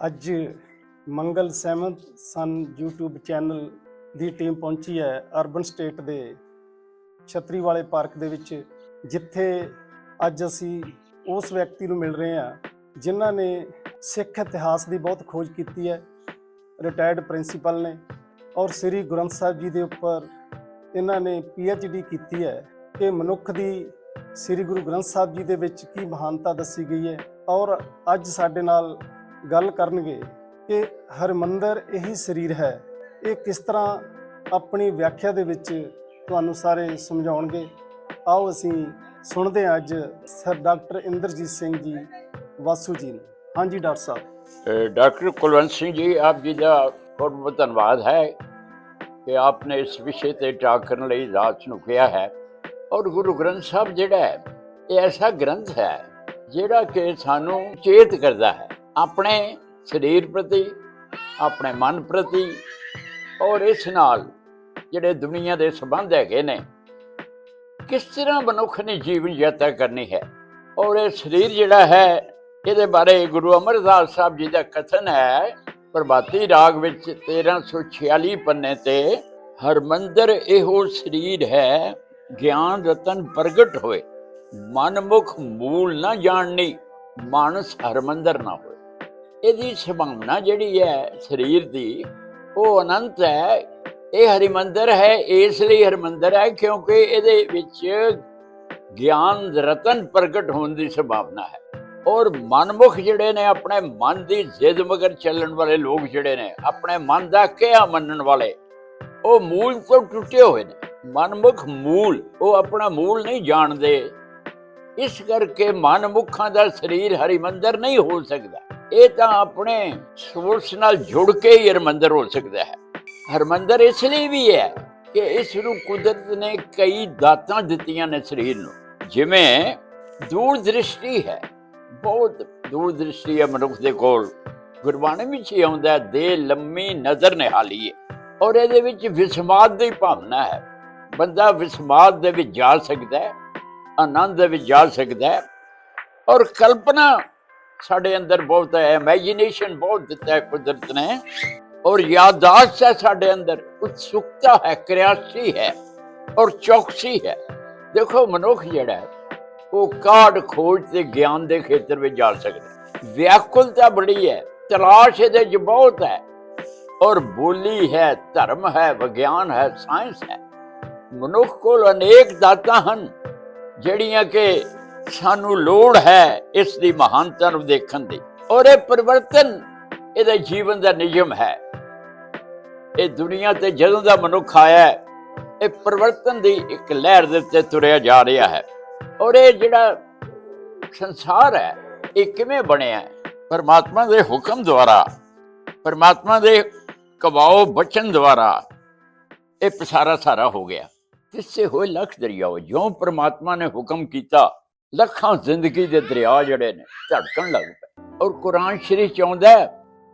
ਅੱਜ ਮੰਗਲ ਸਹਿਮਤ ਸਨ, YouTube ਚੈਨਲ ਦੀ ਟੀਮ ਪਹੁੰਚੀ ਹੈ ਅਰਬਨ ਸਟੇਟ ਦੇ ਛਤਰੀ ਵਾਲੇ ਪਾਰਕ ਦੇ ਵਿੱਚ, ਜਿੱਥੇ ਅੱਜ ਅਸੀਂ ਉਸ ਵਿਅਕਤੀ ਨੂੰ ਮਿਲ ਰਹੇ ਹਾਂ, ਜਿਨ੍ਹਾਂ ਨੇ ਸਿੱਖ ਇਤਿਹਾਸ ਦੀ ਬਹੁਤ ਖੋਜ ਕੀਤੀ ਹੈ ਰਿਟਾਇਰਡ ਪ੍ਰਿੰਸੀਪਲ ਨੇ ਔਰ ਸ੍ਰੀ ਗੁਰੂ ਗ੍ਰੰਥ ਸਾਹਿਬ ਜੀ ਦੇ ਉੱਪਰ ਇਹਨਾਂ ਨੇ ਡੀ ਕੀਤੀ ਹੈ। ਕਿ ਮਨੁੱਖ ਦੀ ਸ੍ਰੀ ਗੁਰੂ ਗ੍ਰੰਥ ਸਾਹਿਬ ਜੀ ਦੇ ਵਿੱਚ ਕੀ ਮਹਾਨਤਾ ਦੱਸੀ ਗਈ ਹੈ ਔਰ ਅੱਜ ਸਾਡੇ ਨਾਲ ਗੱਲ ਕਰਨਗੇ ਕਿ ਹਰਮੰਦਰ ਇਹੀ ਸਰੀਰ ਹੈ। ਇਹ ਕਿਸ ਤਰ੍ਹਾਂ ਆਪਣੀ ਵਿਆਖਿਆ ਦੇ ਵਿੱਚ ਤੁਹਾਨੂੰ ਸਾਰੇ ਸਮਝਾਉਣਗੇ। ਆਓ ਅਸੀਂ ਸੁਣਦੇ ਹਾਂ ਅੱਜ ਸਰ ਡਾਕਟਰ ਇੰਦਰਜੀਤ ਸਿੰਘ ਜੀ, ਵਾਸੂ ਜੀ ਨੂੰ। ਹਾਂਜੀ, ਡਾਕਟਰ ਸਾਹਿਬ। ਡਾਕਟਰ ਕੁਲਵੰਤ ਸਿੰਘ ਜੀ, ਆਪ ਜੀ ਦਾ ਬਹੁਤ ਬਹੁਤ ਧੰਨਵਾਦ ਹੈ ਕਿ ਆਪਨੇ ਇਸ ਵਿਸ਼ੇ ਤੇ ਟਾਕ ਕਰਨ ਲਈ ਰਾਤ ਨੂੰ ਕਿਹਾ ਹੈ। ਔਰ ਗੁਰੂ ਗ੍ਰੰਥ ਸਾਹਿਬ ਜਿਹੜਾ ਹੈ, ਇਹ ਐਸਾ ਗ੍ਰੰਥ ਹੈ ਜਿਹੜਾ ਕਿ ਸਾਨੂੰ ਚੇਤ ਕਰਦਾ ਹੈ। ਆਪਣੇ ਸਰੀਰ ਪ੍ਰਤੀ, ਆਪਣੇ ਮਨ ਪ੍ਰਤੀ ਔਰ ਇਸ ਨਾਲ ਜਿਹੜੇ ਦੁਨੀਆ ਦੇ ਸੰਬੰਧ ਹੈਗੇ ਨੇ, ਕਿਸ ਤਰ੍ਹਾਂ ਮਨੁੱਖ ਨੇ ਜੀਵਨ ਯਾਤਰਾ ਕਰਨੀ ਹੈ? ਔਰ ਇਹ ਸਰੀਰ ਜਿਹੜਾ ਹੈ, ਇਹਦੇ ਬਾਰੇ ਗੁਰੂ ਅਮਰਦਾਸ ਸਾਹਿਬ ਜੀ ਦਾ ਕਥਨ ਹੈ, ਪ੍ਰਭਾਤੀ ਰਾਗ ਵਿੱਚ 1346 ਪੰਨੇ ਤੇ ਹਰਮੰਦਰ ਇਹੋ ਸਰੀਰ ਹੈ, ਗਿਆਨ ਰਤਨ ਪ੍ਰਗਟ ਹੋਏ। ਮਨਮੁਖ ਮੂਲ ਨਾ ਜਾਣਨੀ, ਮਾਨਸ ਹਰਮੰਦਰ ਨਾ ਹੋਏ। ਇਹਦੀ ਸੰਭਾਵਨਾ ਜਿਹੜੀ ਹੈ ਸਰੀਰ ਦੀ, ਉਹ ਅਨੰਤ ਹੈ। ਇਹ ਹਰਿਮੰਦਰ ਹੈ, ਇਸ ਲਈ ਹਰਿਮੰਦਰ ਹੈ ਕਿਉਂਕਿ ਇਹਦੇ ਵਿੱਚ ਗਿਆਨ, ਰਤਨ ਪ੍ਰਗਟ ਹੋਣ ਦੀ ਸੰਭਾਵਨਾ ਹੈ। ਔਰ ਮਨਮੁਖ ਜਿਹੜੇ ਨੇ, ਆਪਣੇ ਮਨ ਦੀ ਜ਼ਿੱਦ ਮਗਰ ਚੱਲਣ ਵਾਲੇ ਲੋਕ ਜਿਹੜੇ ਨੇ, ਆਪਣੇ ਮਨ ਦਾ ਕਿਹਾ ਮੰਨਣ ਵਾਲੇ, ਉਹ ਮੂਲ ਤੋਂ ਟੁੱਟੇ ਹੋਏ ਨੇ। ਮਨਮੁਖ ਮੂਲ, ਉਹ ਆਪਣਾ ਮੂਲ ਨਹੀਂ ਜਾਣਦੇ। ਇਸ ਕਰਕੇ ਮਨਮੁਖਾਂ ਦਾ ਸਰੀਰ ਹਰਿਮੰਦਰ ਨਹੀਂ ਹੋ ਸਕਦਾ। ਇਹ ਤਾਂ ਆਪਣੇ ਸੋਰਸ ਨਾਲ ਜੁੜ ਕੇ ਹੀ ਹਰਿਮੰਦਰ ਹੋ ਸਕਦਾ ਹੈ। ਹਰਮੰਦਰ ਇਸ ਲਈ ਵੀ ਹੈ ਕਿ ਇਸ ਨੂੰ ਕੁਦਰਤ ਨੇ ਕਈ ਦਾਤਾਂ ਦਿੱਤੀਆਂ ਨੇ ਸਰੀਰ ਨੂੰ। ਜਿਵੇਂ ਦੂਰ ਦ੍ਰਿਸ਼ਟੀ ਹੈ, ਬਹੁਤ ਦੂਰ ਦ੍ਰਿਸ਼ਟੀ ਹੈ ਮਨੁੱਖ ਦੇ ਕੋਲ। ਗੁਰਬਾਣੀ ਵਿੱਚ ਹੀ ਆਉਂਦਾ ਦੇ ਲੰਮੀ ਨਜ਼ਰ ਨਿਹਾਲੀ ਹੈ ਔਰ ਇਹਦੇ ਵਿੱਚ ਵਿਸਮਾਦ ਦੀ ਭਾਵਨਾ ਹੈ। ਬੰਦਾ ਵਿਸਮਾਦ ਦੇ ਵਿੱਚ ਜਾ ਸਕਦਾ ਹੈ, ਆਨੰਦ ਦੇ ਵਿੱਚ ਜਾ ਸਕਦਾ ਹੈ ਔਰ ਕਲਪਨਾ ਸਾਡੇ ਅੰਦਰ ਬਹੁਤ ਹੈ ਇਮੇਜਿਨੇਸ਼ਨ ਬਹੁਤ ਦਿੱਤਾ ਹੈ ਕੁਦਰਤ ਨੇ। ਔਰ ਯਾਦਾਸ਼ਤ ਹੈ ਸਾਡੇ ਅੰਦਰ, ਉਤਸੁਕਤਾ ਹੈ, ਕਿਰਿਆਸ਼ੀ ਹੈ, ਔਰ ਚੌਕਸੀ ਹੈ। ਦੇਖੋ ਮਨੁੱਖ ਜਿਹੜਾ ਹੈ, ਉਹ ਕਾਢ ਖੋਜ ਤੇ ਗਿਆਨ ਦੇ ਖੇਤਰ ਵਿੱਚ ਜਾ ਸਕਦਾ ਵਿਆਕੁਲਤਾ ਬੜੀ ਹੈ, ਤਲਾਸ਼ ਇਹਦੇ 'ਚ ਬਹੁਤ ਹੈ। ਔਰ ਬੋਲੀ ਹੈ, ਧਰਮ ਹੈ, ਵਿਗਿਆਨ ਹੈ, ਸਾਇੰਸ ਹੈ। ਮਨੁੱਖ ਕੋਲ ਅਨੇਕ ਦਾਤਾਂ ਹਨ, ਜਿਹੜੀਆਂ ਕਿ ਸਾਨੂੰ ਲੋੜ ਹੈ ਇਸ ਦੀ ਮਹਾਨਤਾ ਨੂੰ ਦੇਖਣ ਦੀ। ਔਰ ਇਹ ਪਰਿਵਰਤਨ ਇਹਦੇ ਜੀਵਨ ਦਾ ਨਿਯਮ ਹੈ। ਇਹ ਦੁਨੀਆ ਤੇ ਜਦੋਂ ਦਾ ਮਨੁੱਖ ਆਇਆ ਇਹ ਪਰਿਵਰਤਨ ਦੀ ਇੱਕ ਲਹਿਰ ਦੇ ਉੱਤੇ ਤੁਰਿਆ ਜਾ ਰਿਹਾ ਹੈ। ਔਰ ਇਹ ਜਿਹੜਾ ਸੰਸਾਰ ਹੈ, ਇਹ ਕਿਵੇਂ ਬਣਿਆ ਪਰਮਾਤਮਾ ਦੇ ਹੁਕਮ ਦੁਆਰਾ, ਪਰਮਾਤਮਾ ਦੇ ਕਵਾਓ ਬਚਨ ਦੁਆਰਾ ਇਹ ਪਸਾਰਾ ਸਾਰਾ ਹੋ ਗਿਆ। ਕਿਸੇ ਹੋਏ ਲੱਖ ਦਰਿਆਓ, ਜਿਉਂ ਪਰਮਾਤਮਾ ਨੇ ਹੁਕਮ ਕੀਤਾ ਲੱਖਾਂ ਜ਼ਿੰਦਗੀ ਦੇ ਦਰਿਆ ਜਿਹੜੇ ਨੇ ਧੜਕਣ ਲੱਗ ਪਏ। ਔਰ ਕੁਰਾਨ ਸ਼ਰੀਫ ਚ ਆਉਂਦਾ ਹੈ,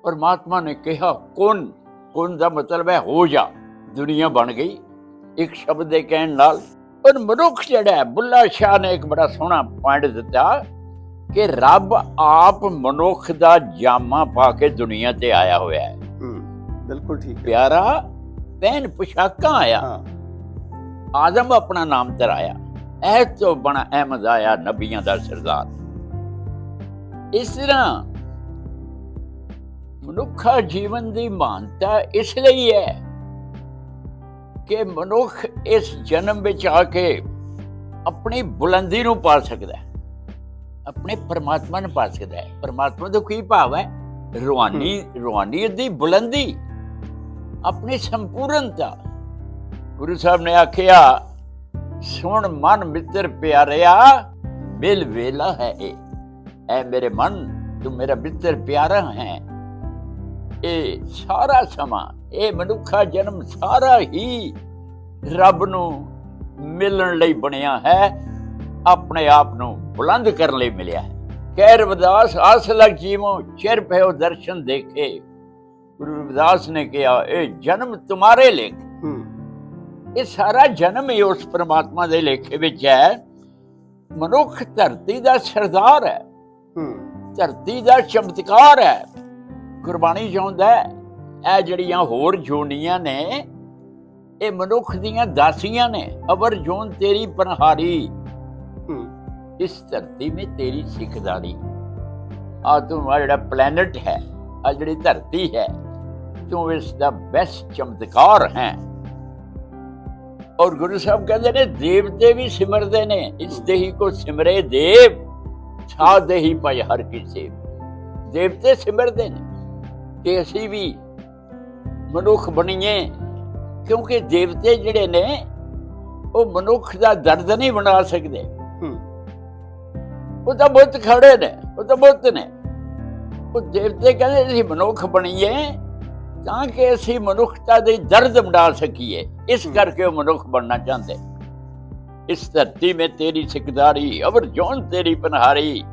ਪਰਮਾਤਮਾ ਨੇ ਕਿਹਾ ਕੁਨ ਕੁਨ ਦਾ ਮਤਲਬ ਹੈ ਹੋ ਜਾ ਦੁਨੀਆ ਬਣ ਗਈ। ਇੱਕ ਸ਼ਬਦ ਦੇ ਕਹਿਣ ਨਾਲ ਔਰ ਮਨੁੱਖ ਜਿਹੜਾ ਬੁੱਲਾ ਸ਼ਾਹ ਨੇ ਇੱਕ ਬੜਾ ਸੋਹਣਾ ਪੁਆਇੰਟ ਦਿੱਤਾ ਕਿ ਰੱਬ ਆਪ ਮਨੁੱਖ ਦਾ ਜਾਮਾ ਪਾ ਕੇ ਦੁਨੀਆ ਤੇ ਆਇਆ ਹੋਇਆ ਹੈ। ਬਿਲਕੁਲ ਠੀਕ ਪਿਆਰਾ ਪਹਿਨ ਪੁਸ਼ਾਕਾਂ ਆਇਆ ਆਦਮ ਆਪਣਾ ਨਾਮ ਧਰਾਇਆ। ਇਹ ਤੋਂ ਬਣਾ ਅਹਿਮਦ ਆਇਆ ਨਬੀਆਂ ਦਾ ਸਰਦਾਰ। ਇਸ ਤਰ੍ਹਾਂ ਮਨੁੱਖਾ ਜੀਵਨ ਦੀ ਮਾਨਤਾ ਇਸ ਲਈ ਹੈ ਕਿ ਮਨੁੱਖ ਇਸ ਜਨਮ ਵਿੱਚ ਆ ਕੇ ਆਪਣੀ ਬੁਲੰਦੀ ਨੂੰ ਪਾ ਸਕਦਾ ਹੈ ਆਪਣੇ ਪਰਮਾਤਮਾ ਨੂੰ ਪਾ ਸਕਦਾ ਹੈ। ਪਰਮਾਤਮਾ ਦਾ ਕੀ ਭਾਵ ਹੈ? ਰੂਹਾਨੀ ਰੂਹਾਨੀਅਤ ਦੀ ਬੁਲੰਦੀ ਆਪਣੀ ਸੰਪੂਰਨਤਾ। ਗੁਰੂ ਸਾਹਿਬ ਨੇ ਆਖਿਆ ਸੁਣ ਮਨ ਮਿੱਤਰ ਪਿਆਰਿਆ, ਮਿਲ ਵੇਲਾ ਹੈ ਇਹ। ਐ ਮੇਰੇ ਮਨ, ਤੂੰ ਮੇਰਾ ਮਿੱਤਰ ਪਿਆਰਾ ਹੈ। ਇਹ ਸਾਰਾ ਸਮਾਂ, ਇਹ ਮਨੁੱਖਾ ਜਨਮ ਸਾਰਾ ਹੀ ਰੱਬ ਨੂੰ ਮਿਲਣ ਲਈ ਬਣਿਆ ਹੈ, ਆਪਣੇ ਆਪ ਨੂੰ ਬੁਲੰਦ ਕਰਨ ਲਈ ਮਿਲਿਆ ਹੈ। ਕਹਿ ਰਵਿਦਾਸ, ਆਸ ਲਗ ਜੀਵੋ, ਚਿਰ ਭਇਓ ਦਰਸ਼ਨ ਦੇਖੇ। ਗੁਰੂ ਰਵਿਦਾਸ ਨੇ ਕਿਹਾ, ਇਹ ਜਨਮ ਤੁਮਾਰੇ ਲੇਖ। ਇਹ ਸਾਰਾ ਜਨਮ ਹੀ ਉਸ ਪ੍ਰਮਾਤਮਾ ਦੇ ਲੇਖੇ ਵਿੱਚ ਹੈ। ਮਨੁੱਖ ਧਰਤੀ ਦਾ ਸਰਦਾਰ ਹੈ। ਹੂੰ। ਧਰਤੀ ਦਾ ਚਮਤਕਾਰ ਹੈ। ਗੁਰਬਾਣੀ ਚਾਹੁੰਦਾ ਹੈ, ਇਹ ਜਿਹੜੀਆਂ ਹੋਰ ਜੋਨੀਆਂ ਨੇ ਇਹ ਮਨੁੱਖ ਦੀਆਂ ਦਾਸੀਆਂ ਨੇ ਅਵਰ ਜੋਨ ਤੇਰੀ ਪਨਹਾਰੀ। ਹੂੰ। ਇਸ ਧਰਤੀ ਮੇ ਤੇਰੀ ਸਿੱਖਦਾਰੀ। ਆ ਤੂੰ ਆ ਜਿਹੜਾ ਪਲੈਨਟ ਹੈ ਆ ਜਿਹੜੀ ਧਰਤੀ ਹੈ ਤੂੰ ਇਸ ਦਾ ਬੈਸਟ ਚਮਤਕਾਰ ਹੈ। ਔਰ ਗੁਰੂ ਸਾਹਿਬ ਕਹਿੰਦੇ ਨੇ ਦੇਵਤੇ ਵੀ ਸਿਮਰਦੇ ਨੇ। ਇਸ ਦੇਹੀ ਕੋ ਸਿਮਰੇ ਦੇਵ ਛਾ ਦੇਹੀ ਪਈ ਹਰ ਕਿਸੇ ਦੇਵਤੇ ਸਿਮਰਦੇ ਨੇ ਕਿ ਅਸੀਂ ਵੀ ਮਨੁੱਖ ਬਣੀਏ ਕਿਉਂਕਿ ਦੇਵਤੇ ਜਿਹੜੇ ਨੇ ਉਹ ਮਨੁੱਖ ਦਾ ਦਰਦ ਨਹੀਂ ਬਣਾ ਸਕਦੇ। ਉਹ ਤਾਂ ਬੁੱਤ ਖੜੇ ਨੇ ਉਹ ਤਾਂ ਬੁੱਤ ਨੇ। ਉਹ ਦੇਵਤੇ ਕਹਿੰਦੇ ਅਸੀਂ ਮਨੁੱਖ ਬਣੀਏ ਤਾਂ ਕਿ ਅਸੀਂ ਮਨੁੱਖਤਾ ਦੇ ਦਰਦ ਮਿਟਾ ਸਕੀਏ। ਇਸ ਕਰਕੇ ਉਹ ਮਨੁੱਖ ਬਣਨਾ ਚਾਹੁੰਦੇ। ਇਸ ਧਰਤੀ ਮੇ ਤੇਰੀ ਸਿਕਦਾਰੀ ਅਵਰ ਜੋਨ ਤੇਰੀ ਪਨਹਾਰੀ।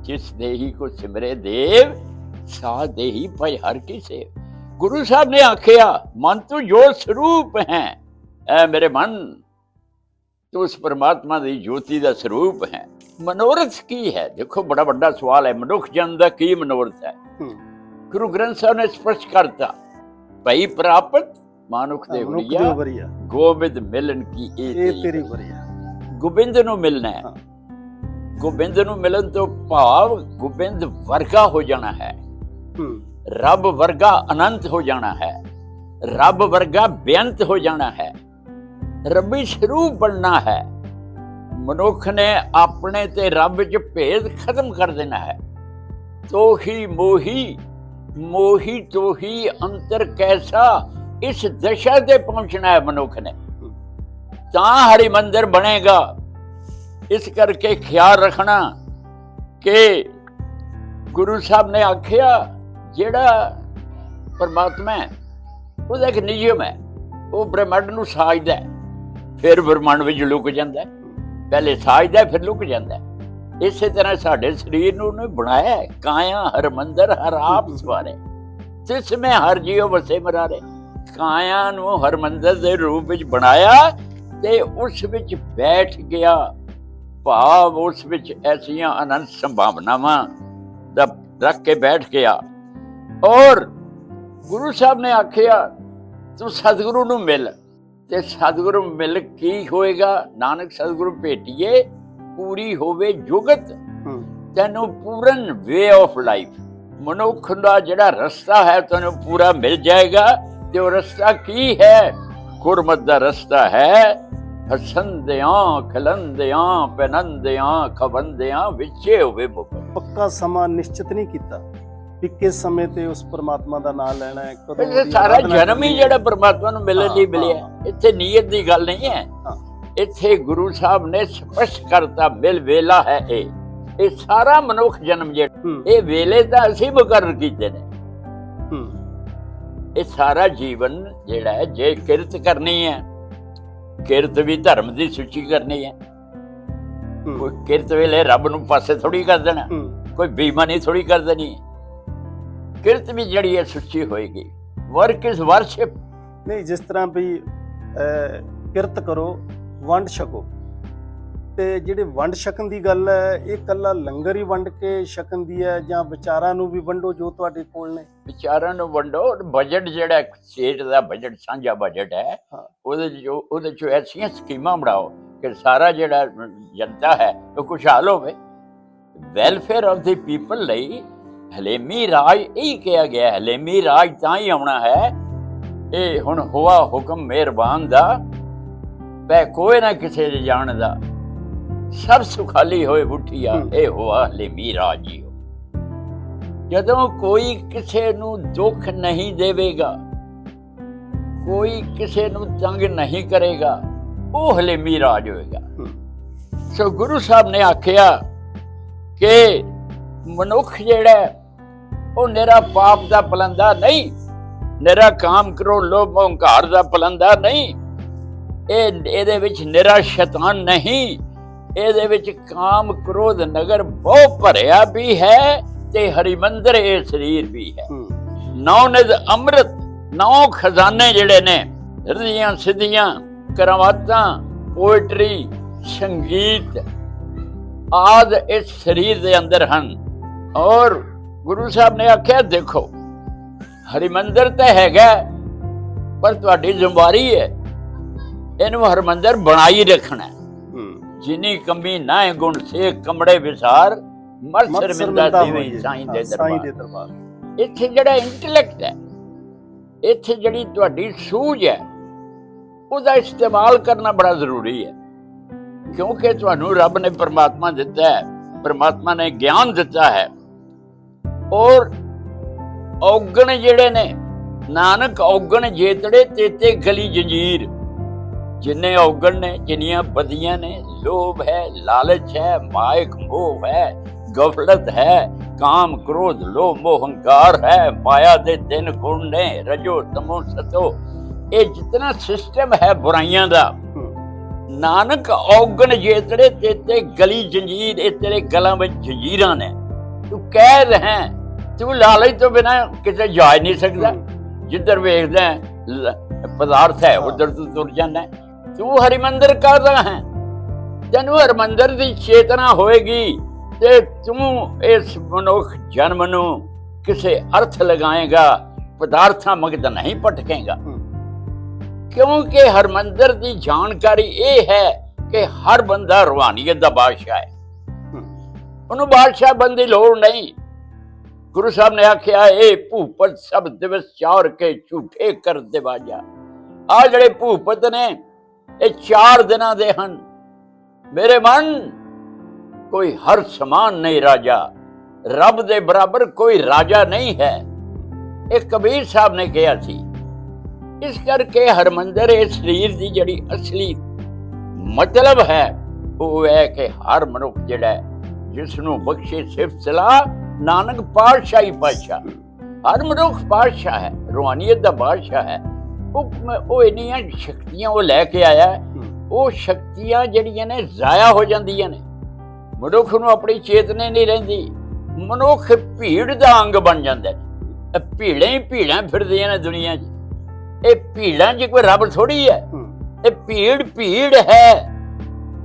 ਜਿਸ ਦੇਹੀ ਕੋ ਸਿਮਰੇ ਦੇਵ ਸਾ ਦੇਹੀ ਭਈ ਹਰ ਕਿਸੇ ਗੁਰੂ ਸਾਹਿਬ ਨੇ ਆਖਿਆ ਮਨ ਤੂੰ ਜੋ ਸਰੂਪ ਹੈ। ਐ ਮੇਰੇ ਮਨ ਤੂੰ ਉਸ ਪਰਮਾਤਮਾ ਦੀ ਜੋਤੀ ਦਾ ਸਰੂਪ ਹੈ। ਮਨੋਰਥ ਕੀ ਹੈ? ਦੇਖੋ ਬੜਾ ਵੱਡਾ ਸਵਾਲ ਹੈ। ਮਨੁੱਖ ਜਨ ਦਾ ਕੀ ਮਨੋਰਥ ਹੂੰ। ਗੁਰੂ ਗ੍ਰੰਥ ਸਾਹਿਬ ਨੇ ਸਪਸ਼ਟ ਕਰਤਾ ਭਈ ਪ੍ਰਾਪਤ ਮਾਨੁਖ ਦੇ ਵਰੀਆ ਗੋਬਿੰਦ ਮਿਲਨ ਕੀ ਇਹ ਤੇਰੀ ਵਰੀਆ ਗੋਬਿੰਦ ਨੂੰ ਮਿਲਣਾ ਹੈ। ਗੋਬਿੰਦ ਨੂੰ ਮਿਲਣ ਤੋਂ ਭਾਵ ਗੋਬਿੰਦ ਵਰਗਾ ਹੋ ਜਾਣਾ ਹੈ। ਹੂੰ। ਰੱਬ ਵਰਗਾ ਅਨੰਤ ਹੋ ਜਾਣਾ ਹੈ। ਰੱਬ ਵਰਗਾ ਬੇਅੰਤ ਹੋ ਜਾਣਾ ਹੈ। ਰੱਬੀ ਸਰੂਪ ਬਣਨਾ ਹੈ। ਮਨੁੱਖ ਨੇ ਆਪਣੇ ਤੇ ਰੱਬ ਵਿੱਚ ਭੇਦ ਖਤਮ ਕਰ ਦੇਣਾ ਹੈ। ਤੋਹੀ ਮੋਹੀ ਮੋਹੀ ਤੋਹੀ ਅੰਤਰ ਕੈਸਾ ਇਸ ਦਸ਼ਾ ਤੇ ਪਹੁੰਚਣਾ ਹੈ ਮਨੁੱਖ ਨੇ। ਤਾਂ ਹਰੀ ਮੰਦਰ ਬਣੇਗਾ। ਇਸ ਕਰਕੇ ਖਿਆਲ ਰੱਖਣਾ ਕਿ ਗੁਰੂ ਸਾਹਿਬ ਨੇ ਆਖਿਆ, ਜਿਹੜਾ ਪਰਮਾਤਮਾ ਹੈ, ਉਹਦਾ ਇੱਕ ਨਿਯਮ ਹੈ, ਉਹ ਬ੍ਰਹਮੰਡ ਨੂੰ ਸਾਜਦਾ ਫਿਰ ਬ੍ਰਹਮੰਡ ਵਿੱਚ ਲੁਕ ਜਾਂਦਾ ਪਹਿਲੇ ਸਾਜਦਾ ਫਿਰ ਲੁਕ ਜਾਂਦਾ ਇਸੇ ਤਰ੍ਹਾਂ ਸਾਡੇ ਸਰੀਰ ਨੂੰ ਉਹਨੇ ਬਣਾਇਆ ਹੈ। ਕਾਇਆ ਹਰ ਮੰਦਰ, ਹਰ ਆਪ ਸਵਾਰੇ। ਜਿਸ ਮੈਂ ਹਰ ਜੀਉ ਵਸੇ ਮਰਾਰੇ। ਕਾਇਆ ਨੂੰ ਹਰ ਮੰਦਰ ਦੇ ਰੂਪ ਵਿੱਚ ਬਣਾਇਆ ਤੇ ਉਸ ਵਿੱਚ ਬੈਠ ਗਿਆ। ਭਾਵ ਉਸ ਵਿੱਚ ਐਸੀਆਂ ਅਨੰਤ ਸੰਭਾਵਨਾਵਾਂ ਦਾ ਰੱਖ ਕੇ ਬੈਠ ਗਿਆ। ਔਰ ਗੁਰੂ ਸਾਹਿਬ ਨੇ ਆਖਿਆ, ਤੂੰ ਸਤਿਗੁਰੂ ਨੂੰ ਮਿਲ। ਤੇ ਸਤਿਗੁਰੂ ਮਿਲ ਕੀ ਹੋਏਗਾ? ਨਾਨਕ ਸਤਿਗੁਰੂ ਭੇਟੀਏ। ਪੂਰੀ ਹੋਵੇ ਜੁਗਤ ਤੈਨੂੰ ਪੂਰਨ ਵੇ ਆਫ ਲਾਈਫ ਮਨੁੱਖ ਦਾ ਜਿਹੜਾ ਰਸਤਾ ਹੈ ਤੈਨੂੰ ਪੂਰਾ ਮਿਲ ਜਾਏਗਾ ਤੇ ਉਹ ਰਸਤਾ ਕੀ ਹੈ ਗੁਰਮਤ ਦਾ ਰਸਤਾ ਹੈ ਹਸੰਦਿਆਂ ਖਲੰਦਿਆਂ ਪਨੰਦਿਆਂ ਖਵੰਦਿਆਂ ਵਿਚੇ ਹੋਵੇ ਮੁਖ ਪੱਕਾ ਸਮਾਂ ਨਿਸ਼ਚਿਤ ਨਹੀਂ ਕੀਤਾ ਵੀ ਕਿਸ ਸਮੇਂ ਤੇ ਉਸ ਪਰਮਾਤਮਾ ਦਾ ਨਾਮ ਲੈਣਾ ਹੈ ਕਦੋਂ ਇਹ ਸਾਰਾ ਜਨਮ ਹੀ। ਜਿਹੜਾ ਪਰਮਾਤਮਾ ਨੂੰ ਮਿਲਣ ਲਈ ਮਿਲਿਆ। ਇੱਥੇ ਨੀਅਤ ਦੀ ਗੱਲ ਨਹੀਂ ਹੈ ਹਾਂ। ਇੱਥੇ ਗੁਰੂ ਸਾਹਿਬ ਨੇ ਸਪਸ਼ਟ ਕਰਤਾ ਮਿਲ ਵੇਲਾ ਹੈ ਇਹ। ਇਹ ਸਾਰਾ ਮਨੁੱਖ ਜਨਮ ਜਿਹੜਾ ਇਹ ਵੇਲੇ ਤਾਂ ਅਸੀਂ ਮੁਕਰਰ ਕੀਤੇ ਨੇ। ਇਹ ਸਾਰਾ ਜੀਵਨ ਜਿਹੜਾ ਹੈ ਜੇ ਕਿਰਤ ਕਰਨੀ ਹੈ ਕਿਰਤ ਵੀ ਧਰਮ ਦੀ ਸੂਚੀ ਕਰਨੀ ਹੈ। ਕੋਈ ਕਿਰਤ ਵੇਲੇ ਰੱਬ ਨੂੰ ਪਾਸੇ ਥੋੜੀ ਕਰ ਦੇਣਾ ਕੋਈ ਬੇਈਮਾਨੀ ਥੋੜੀ ਕਰ ਦੇਣੀ। ਕਿਰਤ ਵੀ ਜਿਹੜੀ ਹੈ ਸੁੱਚੀ ਹੋਏਗੀ। Work is worship. ਨਹੀਂ ਜਿਸ ਤਰ੍ਹਾਂ ਵੀ ਕਿਰਤ ਕਰੋ ਵੰਡ ਛਕੋ। ਤੇ ਜਿਹੜੇ ਵੰਡ ਛਕਣ ਦੀ ਗੱਲ ਹੈ ਇਹ ਕੱਲਾ ਲੰਗਰ ਹੀ ਵੰਡ ਕੇ ਛਕਣ ਦੀ ਹੈ ਜਾਂ ਵਿਚਾਰਾਂ ਨੂੰ ਵੀ ਵੰਡੋ ਜੋ ਤੁਹਾਡੇ ਕੋਲ ਨੇ? ਵਿਚਾਰਾਂ ਨੂੰ ਵੰਡੋ ਬਜਟ ਜਿਹੜਾ ਸਟੇਟ ਦਾ ਬਜਟ ਸਾਂਝਾ ਬਜਟ ਹੈ। ਉਹਦੇ ਜੋ ਉਹਦੇ ਚ ਐਸੀਆਂ ਸਕੀਮਾਂ ਬਣਾਓ ਕਿ ਸਾਰਾ ਜਿਹੜਾ ਜਨਤਾ ਹੈ ਉਹ ਖੁਸ਼ਹਾਲ ਹੋਵੇ। ਵੈਲਫੇਅਰ ਆਫ ਦੀ ਪੀਪਲ ਲਈ ਹਲੇਮੀ ਰਾਜ ਇਹ ਕਿਹਾ ਗਿਆ ਹੈ, ਹਲੇਮੀ ਰਾਜ ਤਾਂ ਹੀ ਆਉਣਾ ਹੈ। ਇਹ ਹੁਣ ਹੋਆ ਹੁਕਮ ਮਿਹਰਬਾਨ ਦਾ ਪੈ ਕੋਈ ਨਾ ਕਿਸੇ ਦੇ ਜਾਣਦਾ। ਸਭ ਸੁਖਾਲੀ ਹੋਏ ਬੁੱਠੀਆ ਹੂੰ। ਇਹ ਹੋਆ ਹਲੇਮੀ ਰਾਜ ਹੀ ਜਦੋਂ ਕੋਈ ਕਿਸੇ ਨੂੰ ਦੁੱਖ ਨਹੀਂ ਦੇਵੇਗਾ ਕੋਈ ਕਿਸੇ ਨੂੰ ਤੰਗ ਨਹੀਂ ਕਰੇਗਾ ਉਹ ਹਲੇਮੀ ਰਾਜ ਹੋਏਗਾ ਸੋ ਗੁਰੂ ਸਾਹਿਬ ਨੇ ਆਖਿਆ ਕਿ ਮਨੁੱਖ ਜਿਹੜਾ ਉਹ ਨਿਰਾ ਪਾਪ ਦਾ ਪਲੰਦਾ ਨਹੀਂ ਨਿਰਾ ਕਾਮ ਕਰੋ ਲੋਭ ਹੰਕਾਰ ਦਾ ਪਲੰਦਾ ਨਹੀਂ। ਇਹ ਇਹਦੇ ਵਿੱਚ ਨਿਰਾ ਸ਼ੈਤਾਨ ਨਹੀਂ। ਇਹਦੇ ਵਿੱਚ ਕਾਮ ਕ੍ਰੋਧ ਨਗਰ ਬਹੁ ਭਰਿਆ ਵੀ ਹੈ ਤੇ ਹਰਿਮੰਦਰ ਇਹ ਸਰੀਰ ਵੀ ਹੈ। ਨੌ ਨਿਧ ਅੰਮ੍ਰਿਤ ਨੌ ਖਜ਼ਾਨੇ ਜਿਹੜੇ ਨੇ ਹਿਰਦੀਆਂ ਸਿੱਧੀਆਂ ਕਰਮਾਤਾਂ ਪੋਇਟਰੀ ਸੰਗੀਤ ਆਦ ਇਸ ਸਰੀਰ ਦੇ ਅੰਦਰ ਹਨ। ਔਰ ਗੁਰੂ ਸਾਹਿਬ ਨੇ ਆਖਿਆ ਦੇਖੋ ਹਰਿਮੰਦਰ ਤਾਂ ਹੈਗਾ ਪਰ ਤੁਹਾਡੀ ਜ਼ਿੰਮੇਵਾਰੀ ਹੈ। ਇਹਨੂੰ ਹਰਿਮੰਦਰ ਬਣਾਈ ਰੱਖਣਾ ਜਿਨੀ ਕਮੀ ਨਾ ਹੈ ਗੁਣ ਸੇ ਕਮੜੇ ਵਿਸਾਰ ਮਰ ਸ਼ਰਮਿੰਦਾ ਸੀ ਸਾਈਂ ਦੇ ਦਰਬਾਰ। ਇੱਥੇ ਜਿਹੜਾ ਇੰਟੈਲੈਕਟ ਹੈ ਇੱਥੇ ਜਿਹੜੀ ਤੁਹਾਡੀ ਸੂਝ ਹੈ ਉਹਦਾ ਇਸਤੇਮਾਲ ਕਰਨਾ ਬੜਾ ਜ਼ਰੂਰੀ ਹੈ। ਕਿਉਂਕਿ ਤੁਹਾਨੂੰ ਰੱਬ ਨੇ ਪਰਮਾਤਮਾ ਦਿੱਤਾ ਹੈ ਪਰਮਾਤਮਾ ਨੇ ਗਿਆਨ ਦਿੱਤਾ ਹੈ। ਔਰ ਔਗਣ ਜਿਹੜੇ ਨੇ ਨਾਨਕ ਔਗਣ ਜੇਤੜੇ ਤੇਤੇ ਗਲੀ ਜੰਜੀਰ। ਜਿੰਨੇ ਔਗਣ ਨੇ, ਜਿੰਨੀਆਂ ਬਦੀਆਂ ਨੇ, ਲੋਭ ਹੈ, ਲਾਲਚ ਹੈ, ਮਾਇਕ ਮੋਹ ਹੈ, ਗਫਲਤ ਹੈ, ਕਾਮ ਕ੍ਰੋਧ, ਲੋਭ ਮੋਹ, ਹੰਕਾਰ ਹੈ, ਮਾਇਆ ਦੇ ਤਿੰਨ ਗੁਣ ਨੇ, ਰਜੋ, ਤਮੋ, ਸਤੋ। ਇਹ ਜਿਤਨਾ ਸਿਸਟਮ ਹੈ ਬੁਰਾਈਆਂ ਦਾ, ਨਾਨਕ ਔਗਣ ਜੇਤੜੇ ਤੇ ਗਲੀ ਜੰਜੀਰ, ਇਹ ਤੇਰੇ ਗਲਾਂ ਵਿੱਚ ਜੰਜੀਰਾਂ ਨੇ। ਤੂੰ ਕਹਿ ਰਿਹਾ ਤੂੰ ਲਾਲਚ ਤੋਂ ਬਿਨਾ ਕਿਤੇ ਜਾ ਨਹੀਂ ਸਕਦਾ। ਜਿੱਧਰ ਵੇਖਦਾ ਪਦਾਰਥ ਹੈ, ਉਧਰ ਤੂੰ ਤੁਰ ਜਾਂਦਾ ਤੂੰ ਹਰਿਮੰਦਰ ਕਰਦਾ ਹੈ। ਤੈਨੂੰ ਹਰਿਮੰਦਰ ਦੀ ਚੇਤਨਾ ਹੋਏਗੀ ਤੇ ਤੂੰ ਇਸ ਮਨੁੱਖ ਜਨਮ ਨੂੰ ਕਿਸੇ ਅਰਥ ਲਗਾਏਗਾ ਪਦਾਰਥਾਂ ਮਗਦ ਨਹੀਂ ਭਟਕੇਗਾ। ਹੂੰ। ਕਿਉਂਕਿ ਹਰਮੰਦਰ ਦੀ ਜਾਣਕਾਰੀ ਇਹ ਹੈ ਕਿ ਹਰ ਬੰਦਾ ਰੂਹਾਨੀਅਤ ਦਾ ਬਾਦਸ਼ਾਹ ਹੈ। ਹੂੰ। ਉਹਨੂੰ ਬਾਦਸ਼ਾਹ ਬੰਦੀ ਲੋੜ ਨਹੀਂ। ਗੁਰੂ ਸਾਹਿਬ ਨੇ ਆਖਿਆ ਇਹ ਭੂਪਤ ਸਭ ਦਿਵਸ ਚਾਰ ਕੇ ਝੂਠੇ ਕਰ ਦੇਵਾਜਾ ਆ ਜਿਹੜੇ ਭੂਪਤ ਨੇ ਇਹ ਚਾਰ ਦਿਨਾਂ ਦੇ ਹਨ। ਮੇਰੇ ਮਨ ਕੋਈ ਹਰ ਸਮਾਨ ਨਹੀਂ ਰਾਜਾ। ਰੱਬ ਦੇ ਬਰਾਬਰ ਕੋਈ ਰਾਜਾ ਨਹੀਂ ਹੈ। ਇਹ ਕਬੀਰ ਸਾਹਿਬ ਨੇ ਕਿਹਾ ਸੀ। ਇਸ ਕਰਕੇ ਹਰਮੰਦਰ ਇਹ ਸਰੀਰ ਦੀ ਜਿਹੜੀ ਅਸਲੀ ਮਤਲਬ ਹੈ ਉਹ ਹੈ ਕਿ ਹਰ ਮਨੁੱਖ ਜਿਹੜਾ ਹੈ, ਜਿਸ ਨੂੰ ਬਖਸ਼ੇ ਸਿਫਤ ਸਲਾਹ ਨਾਨਕ ਪਾਤਸ਼ਾਹੀ ਪਾਤਸ਼ਾਹ। ਹਰ ਮਨੁੱਖ ਪਾਤਸ਼ਾਹ ਹੈ ਰੂਹਾਨੀਅਤ ਦਾ ਪਾਤਸ਼ਾਹ ਹੈ। ਉਹ ਉਹ ਇੰਨੀਆਂ ਸ਼ਕਤੀਆਂ ਉਹ ਲੈ ਕੇ ਆਇਆ। ਉਹ ਸ਼ਕਤੀਆਂ ਜਿਹੜੀਆਂ ਨੇ ਜ਼ਾਇਆ ਹੋ ਜਾਂਦੀਆਂ ਨੇ। ਮਨੁੱਖ ਨੂੰ ਆਪਣੀ ਚੇਤਨਾ ਨਹੀਂ ਰਹਿੰਦੀ। ਮਨੁੱਖ ਭੀੜ ਦਾ ਅੰਗ ਬਣ ਜਾਂਦਾ ਹੈ। ਇਹ ਭੀੜਾਂ ਹੀ ਭੀੜਾਂ ਫਿਰਦੀਆਂ ਨੇ ਦੁਨੀਆ 'ਚ। ਇਹ ਭੀੜਾਂ 'ਚ ਕੋਈ ਰੱਬ ਥੋੜੀ ਹੈ। ਇਹ ਭੀੜ ਭੀੜ ਹੈ।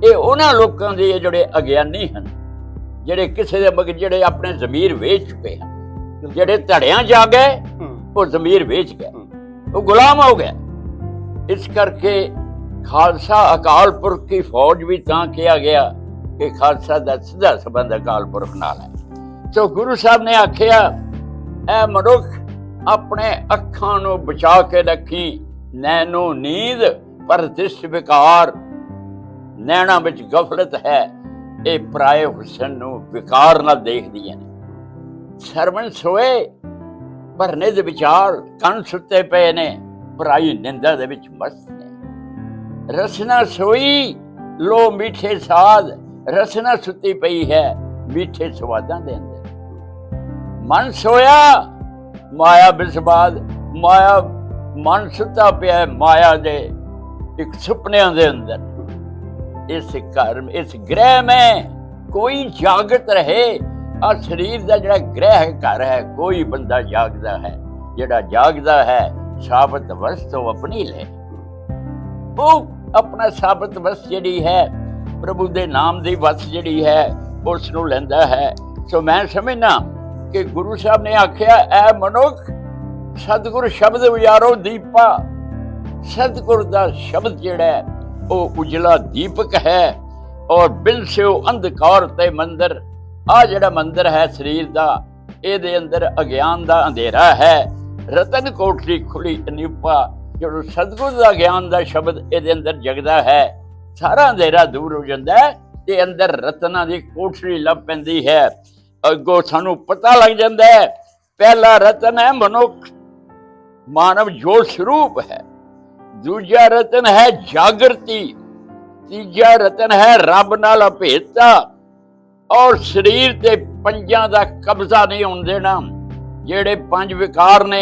ਇਹ ਉਹਨਾਂ ਲੋਕਾਂ ਦੇ ਜਿਹੜੇ ਅਗਿਆਨੀ ਹਨ ਜਿਹੜੇ ਕਿਸੇ ਦੇ ਮਗ ਜਿਹੜੇ ਆਪਣੇ ਜ਼ਮੀਰ ਵੇਚ ਚੁੱਕੇ ਹਨ। ਜਿਹੜੇ ਧੜਿਆਂ ਜਾ ਗਏ ਉਹ ਜ਼ਮੀਰ ਵੇਚ ਗਏ। ਉਹ ਗੁਲਾਮ ਹੋ ਗਿਆ। ਇਸ ਕਰਕੇ ਖਾਲਸਾ ਅਕਾਲ ਪੁਰਖ ਦੀ ਫੌਜ ਵੀ ਤਾਂ ਕਿਹਾ ਗਿਆ ਕਿ ਖਾਲਸਾ ਦਾ ਸਿੱਧਾ ਸੰਬੰਧ ਅਕਾਲ ਪੁਰਖ ਨਾਲ ਹੈ। ਸੋ ਗੁਰੂ ਸਾਹਿਬ ਨੇ ਆਖਿਆ, ਐ ਮਨੁੱਖ ਆਪਣੇ ਅੱਖਾਂ ਨੂੰ ਬਚਾ ਕੇ ਰੱਖੀ, ਨੈਣੋ ਨੀਂਦ, ਪਰ ਦਿਸ ਵਿਕਾਰ, ਨੈਣਾ ਵਿੱਚ ਗਫਲਤ ਹੈ। ਇਹ ਪਰਾਏ ਹੁਸਨ ਨੂੰ ਵਿਕਾਰ ਨਾਲ ਦੇਖਦੀਆਂ ਨੇ। ਸਰਵਣ ਸੋਏ ਭਰਨੇ ਦੇ ਵਿਚਾਰ ਕੰਨ ਸੁੱਤੇ ਪਏ ਨੇ ਪਰਾਈ ਨਿੰਦਾ ਦੇ ਵਿੱਚ ਮਸਤ ਨੇ। ਰਸਨਾ ਸੋਈ, ਲੋ ਮਿੱਠੇ ਸਾਧ ਰਸਨਾ ਸੁੱਤੀ ਪਈ ਹੈ, ਮਿੱਠੇ ਸਵਾਦਾਂ ਦੇ ਅੰਦਰ। ਮਨ ਸੋਇਆ, ਮਾਇਆ ਬਿਸਬਾਦ, ਮਾਇਆ, ਮਨ ਸੁੱਤਾ ਪਿਆ ਮਾਇਆ ਦੇ ਇੱਕ ਸੁਪਨਿਆਂ ਦੇ ਅੰਦਰ। ਇਸ ਘਰ, ਇਸ ਗ੍ਰਹਿ ਮੈਂ ਕੋਈ ਜਾਗਤ ਰਹੇ ਆ ਸਰੀਰ ਦਾ ਜਿਹੜਾ ਗ੍ਰਹਿ ਹੈ ਘਰ ਹੈ ਕੋਈ ਬੰਦਾ ਜਾਗਦਾ ਹੈ ਜਿਹੜਾ ਜਾਗਦਾ ਹੈ ਸਾਬਤ ਵਸਤੋ ਆਪਣੀ ਲੈ। ਉਹ ਆਪਣਾ ਸਾਬਤ ਵਸ ਜਿਹੜੀ ਹੈ ਪ੍ਰਭੂ ਦੇ ਨਾਮ ਦੀ ਵਸ ਜਿਹੜੀ ਹੈ ਉਸ ਨੂੰ ਲੈਂਦਾ ਹੈ। ਸੋ ਮੈਂ ਸਮਝਣਾ ਕਿ ਗੁਰੂ ਸਾਹਿਬ ਨੇ ਆਖਿਆ ਐ ਮਨੁੱਖ ਸਤਿਗੁਰ ਸ਼ਬਦ ਵਿਚਾਰੋ ਦੀਪਾ। ਸਤਿਗੁਰ ਦਾ ਸ਼ਬਦ ਜਿਹੜਾ ਹੈ, ਉਹ ਉਜਲਾ ਦੀਪਕ ਹੈ ਔਰ ਬਿਨ ਸਿਓ ਅੰਧਕਾਰ ਤੇ ਮੰਦਰ ਆ ਜਿਹੜਾ ਮੰਦਰ ਹੈ ਸਰੀਰ ਦਾ, ਇਹਦੇ ਅੰਦਰ ਅਗਿਆਨ ਦਾ ਅੰਧੇਰਾ ਹੈ। ਰਤਨ ਕੋਠੜੀ ਖੁੱਲੀ ਅਨੂਪਾ ਜਦੋਂ ਸਤਿਗੁਰ ਦਾ ਗਿਆਨ ਦਾ ਸ਼ਬਦ ਇਹਦੇ ਅੰਦਰ ਜਗਦਾ ਹੈ, ਸਾਰਾ ਅੰਧੇਰਾ ਦੂਰ ਹੋ ਜਾਂਦਾ ਹੈ ਤੇ ਅੰਦਰ ਰਤਨਾਂ ਦੀ ਕੋਠੜੀ ਲੱਭ ਪੈਂਦੀ ਹੈ। ਅੱਗੋਂ ਸਾਨੂੰ ਪਤਾ ਲੱਗ ਜਾਂਦਾ ਹੈ, ਪਹਿਲਾ ਰਤਨ ਹੈ ਮਨੁੱਖ, ਮਾਨਵ ਜੋ ਸਰੂਪ ਹੈ। ਦੂਜਾ ਰਤਨ ਹੈ ਜਾਗਰਤੀ, ਤੀਜਾ ਰਤਨ ਹੈ ਰੱਬ ਨਾਲ ਅਭੇਦਤਾ ਔਰ ਸਰੀਰ ਤੇ ਪੰਜਾਂ ਦਾ ਕਬਜ਼ਾ ਨਹੀਂ ਹੋਣ ਦੇਣਾ। ਜਿਹੜੇ ਪੰਜ ਵਿਕਾਰ ਨੇ,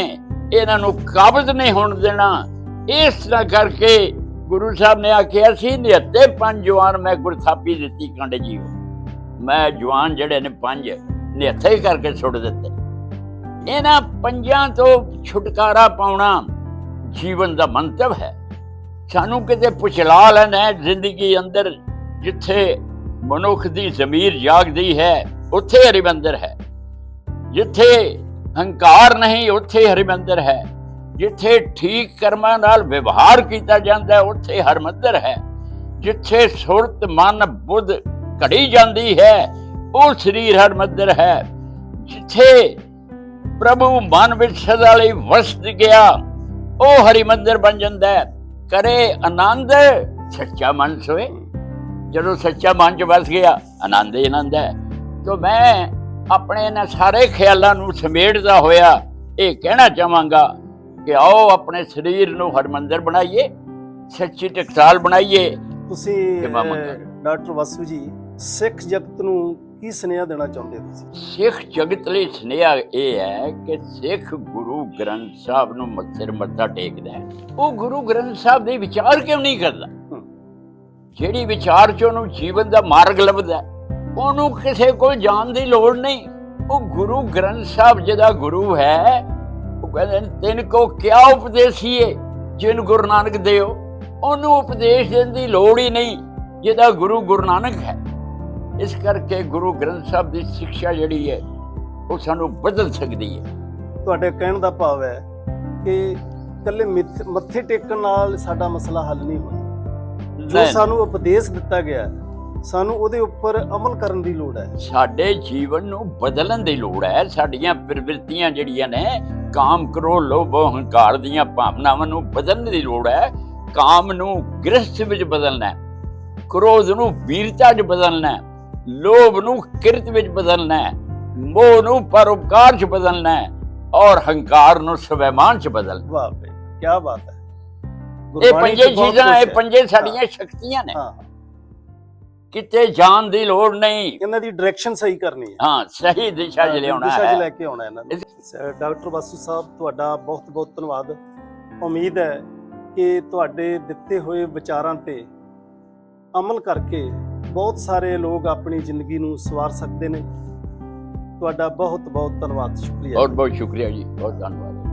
ਇਹਨਾਂ ਨੂੰ ਕਾਬਜ਼ ਨਹੀਂ ਹੋਣ ਦੇਣਾ। ਇਸ ਤਰ੍ਹਾਂ ਕਰਕੇ ਗੁਰੂ ਸਾਹਿਬ ਨੇ ਆਖਿਆ ਸੀ, ਨਿਹੱਤੇ ਪੰਜ ਜਵਾਨ ਮੈਂ ਗੁਰਥਾਪੀ ਦਿੱਤੀ ਕੰਡ ਜੀਓ ਮੈਂ ਜਵਾਨ ਜਿਹੜੇ ਨੇ ਪੰਜ, ਨਿਹੱਥੇ ਕਰਕੇ ਸੁੱਟ ਦਿੱਤੇ। ਇਹਨਾਂ ਪੰਜਾਂ ਤੋਂ ਛੁਟਕਾਰਾ ਪਾਉਣਾ ਜੀਵਨ ਦਾ ਮੰਤਵ ਹੈ। ਸਾਨੂੰ ਕਿਤੇ ਪੁਚਲਾ ਲੈਣਾ ਹੈ ਜ਼ਿੰਦਗੀ ਅੰਦਰ, ਜਿੱਥੇ ਮਨੁੱਖ ਦੀ ਜ਼ਮੀਰ ਜਾਗਦੀ ਹੈ, ਉੱਥੇ ਹਰਿਮੰਦਰ ਹੈ। ਜਿੱਥੇ ਹੰਕਾਰ ਨਹੀਂ, ਉੱਥੇ ਹਰਿਮੰਦਰ ਹੈ। ਜਿੱਥੇ ਠੀਕ ਕਰਮਾਂ ਨਾਲ ਵਿਵਹਾਰ ਕੀਤਾ ਜਾਂਦਾ ਹੈ ਉੱਥੇ ਹਰਮੰਦਰ ਹੈ। ਜਿੱਥੇ ਸੁਰਤ, ਮਨ, ਬੁੱਧ ਘੜੀ ਜਾਂਦੀ ਹੈ, ਉਹ ਸਰੀਰ ਹਰਮੰਦਰ ਹੈ। ਜਿੱਥੇ ਪ੍ਰਭੂ ਮਨ ਵਿੱਚ ਸਦਾ ਲਈ ਵਸਦ ਗਿਆ, ਉਹ ਹਰਿਮੰਦਰ ਬਣ ਜਾਂਦਾ ਹੈ। ਕਰੇ ਆਨੰਦ, ਸੱਚਾ ਮਨ ਸੋਏ। ਜਦੋਂ ਸੱਚਾ ਮਨ ਚ ਵਸ ਗਿਆ ਆਨੰਦ ਹੀ ਆਨੰਦ ਹੈ ਤੋ ਮੈਂ ਆਪਣੇ ਇਹਨਾਂ ਸਾਰੇ ਖਿਆਲਾਂ ਨੂੰ ਸਮੇਟਦਾ ਹੋਇਆ ਇਹ ਕਹਿਣਾ ਚਾਹਾਂਗਾ ਕਿ ਆਓ ਆਪਣੇ ਸਰੀਰ ਨੂੰ ਹਰਮੰਦਰ ਬਣਾਈਏ ਸੱਚੀ ਟਕਸਾਲ ਬਣਾਈਏ ਤੁਸੀਂ। ਡਾਕਟਰ ਵਾਸੂ ਜੀ ਸਿੱਖ ਜਗਤ ਨੂੰ ਕੀ ਸੁਨੇਹਾ ਦੇਣਾ ਚਾਹੁੰਦੇ ਤੁਸੀਂ ਸਿੱਖ ਜਗਤ ਲਈ ਸੁਨੇਹਾ ਇਹ ਹੈ ਕਿ ਸਿੱਖ ਗੁਰੂ ਗ੍ਰੰਥ ਸਾਹਿਬ ਨੂੰ ਮ- ਸਿਰ ਮੱਥਾ ਟੇਕਦਾ ਹੈ ਉਹ ਗੁਰੂ ਗ੍ਰੰਥ ਸਾਹਿਬ ਦੇ ਵਿਚਾਰ ਕਿਉਂ ਨਹੀਂ ਕਰਦਾ। ਜਿਹੜੀ ਵਿਚਾਰ ਚ ਉਹਨੂੰ ਜੀਵਨ ਦਾ ਮਾਰਗ ਲੱਭਦਾ, ਉਹਨੂੰ ਕਿਸੇ ਕੋਲ ਜਾਣ ਦੀ ਲੋੜ ਨਹੀਂ। ਉਹ ਗੁਰੂ ਗ੍ਰੰਥ ਸਾਹਿਬ ਜਿਹਦਾ ਗੁਰੂ ਹੈ। ਉਹ ਕਹਿੰਦੇ ਤਿੰਨ ਕੋ ਕਿਆ ਉਪਦੇਸੀਏ ਜਿਨ ਗੁਰੂ ਨਾਨਕ ਦੇਓ। ਉਹਨੂੰ ਉਪਦੇਸ਼ ਦੇਣ ਦੀ ਲੋੜ ਹੀ ਨਹੀਂ, ਜਿਹਦਾ ਗੁਰੂ ਗੁਰੂ ਨਾਨਕ ਹੈ। ਇਸ ਕਰਕੇ ਗੁਰੂ ਗ੍ਰੰਥ ਸਾਹਿਬ ਦੀ ਸਿੱਖਿਆ ਜਿਹੜੀ ਹੈ ਉਹ ਸਾਨੂੰ ਬਦਲ ਸਕਦੀ ਹੈ ਤੁਹਾਡੇ ਕਹਿਣ ਦਾ ਭਾਵ ਹੈ ਕਿ ਇਕੱਲੇ ਮਿੱਥ- ਮੱਥੇ ਟੇਕਣ ਨਾਲ ਸਾਡਾ ਮਸਲਾ ਹੱਲ ਨਹੀਂ ਹੋਣਾ ਜੋ ਸਾਨੂੰ ਉਪਦੇਸ਼ ਦਿੱਤਾ ਗਿਆ ਸਾਨੂੰ ਉਹਦੇ ਉੱਪਰ ਅਮਲ ਕਰਨ ਦੀ ਲੋੜ ਹੈ। ਸਾਡੇ ਜੀਵਨ ਨੂੰ ਬਦਲਣ ਦੀ ਲੋੜ ਹੈ। ਸਾਡੀਆਂ ਪ੍ਰਵਿਰਤੀਆਂ ਜਿਹੜੀਆਂ ਨੇ ਕਾਮ ਕਰੋ ਲੋਭ ਹੰਕਾਰ ਦੀਆਂ ਭਾਵਨਾਵਾਂ ਨੂੰ ਬਦਲਣ ਦੀ ਲੋੜ ਹੈ। ਕਾਮ ਨੂੰ ਗ੍ਰਸਥ ਵਿੱਚ ਬਦਲਣਾ ਹੈ। ਕ੍ਰੋਧ ਨੂੰ ਵੀਰਤਾ 'ਚ ਬਦਲਣਾ ਹੈ। ਲੋਭ ਨੂੰ ਕਿਰਤ ਵਿੱਚ ਬਦਲਣਾ ਹੈ। ਮੋਹ ਨੂੰ ਪਰਉਪਕਾਰ 'ਚ ਬਦਲਣਾ ਹੈ। ਔਰ ਹੰਕਾਰ ਨੂੰ ਸਵੈਮਾਨ 'ਚ ਬਦਲਣਾ ਵਾਹ ਬਈ ਕੀ ਬਾਤ ਹੈ। ਇਹ ਗੁਰਬਾਣੀ ਪੰਜੇ ਚ ਬਹੁਤ ਚੀਜ਼ਾਂ ਕੁਛ ਇਹ ਹੈ। ਪੰਜੇ ਸਾਡੀਆਂ ਸ਼ਕਤੀਆਂ ਨੇ। ਹਾਂ। ਕਿਤੇ ਜਾਣ ਦੀ ਲੋੜ ਨਹੀਂ। ਇਹਨਾਂ ਦੀ ਡਾਇਰੈਕਸ਼ਨ ਸਹੀ ਕਰਨੀ ਹੈ। ਹਾਂ ਸਹੀ ਦਿਸ਼ਾ 'ਚ ਲਿਆਉਣਾ ਦਿਸ਼ਾ 'ਚ ਹੈ। ਲੈ ਕੇ ਆਉਣਾ ਇਹਨਾਂ ਨੂੰ। ਸ- ਡਾਕਟਰ ਵਾਸੂ ਸਾਹਿਬ ਤੁਹਾਡਾ ਬਹੁਤ ਬਹੁਤ ਧੰਨਵਾਦ। ਉਮੀਦ ਹੈ ਕਿ ਤੁਹਾਡੇ ਦਿੱਤੇ ਹੋਏ ਵਿਚਾਰਾਂ ਤੇ ਅਮਲ ਕਰਕੇ ਬਹੁਤ ਸਾਰੇ ਲੋਕ ਆਪਣੀ ਜ਼ਿੰਦਗੀ ਨੂੰ ਸਵਾਰ ਸਕਦੇ ਨੇ। ਤੁਹਾਡਾ ਬਹੁਤ ਬਹੁਤ ਧੰਨਵਾਦ ਸ਼ੁਕਰੀਆ। ਬਹੁਤ ਬਹੁਤ ਸ਼ੁਕਰੀਆ ਜੀ ਬਹੁਤ ਧੰਨਵਾਦ।